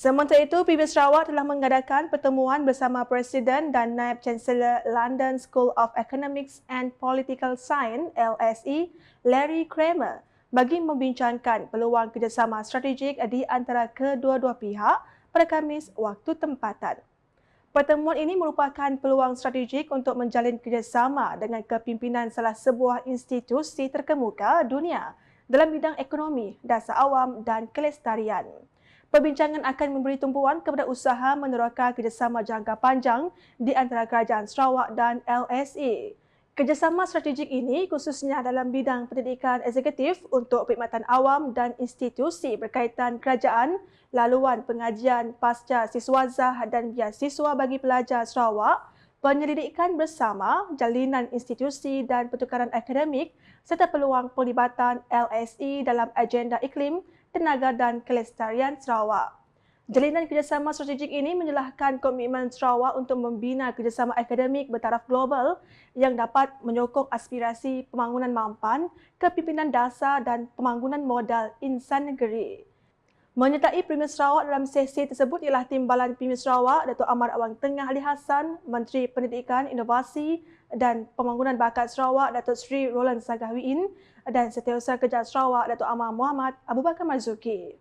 Sementara itu, PB Sarawak telah mengadakan pertemuan bersama Presiden dan Naib Chancellor London School of Economics and Political Science LSE, Larry Kramer, bagi membincangkan peluang kerjasama strategik di antara kedua-dua pihak pada Khamis waktu tempatan. Pertemuan ini merupakan peluang strategik untuk menjalin kerjasama dengan kepimpinan salah sebuah institusi terkemuka dunia dalam bidang ekonomi, dasar awam dan kelestarian. Perbincangan akan memberi tumpuan kepada usaha meneroka kerjasama jangka panjang di antara Kerajaan Sarawak dan LSE. Kerjasama strategik ini khususnya dalam bidang pendidikan eksekutif untuk perkhidmatan awam dan institusi berkaitan kerajaan, laluan pengajian pasca siswazah dan biasiswa bagi pelajar Sarawak, penyelidikan bersama, jalinan institusi dan pertukaran akademik serta peluang pelibatan LSE dalam agenda iklim tenaga dan kelestarian Sarawak. Jalinan kerjasama strategik ini menyalahkan komitmen Sarawak untuk membina kerjasama akademik bertaraf global yang dapat menyokong aspirasi pembangunan mampan, kepimpinan dasar dan pembangunan modal insan negeri. Menyertai Premier Sarawak dalam sesi tersebut ialah Timbalan Premier Sarawak, Datuk Amar Awang Tengah Ali Hassan, Menteri Pendidikan, Inovasi dan Pembangunan Bakat Sarawak, Datuk Sri Roland Sagahwiin dan Setiausaha Kerja Sarawak, Datuk Amar Muhammad Abu Bakar Marzuki.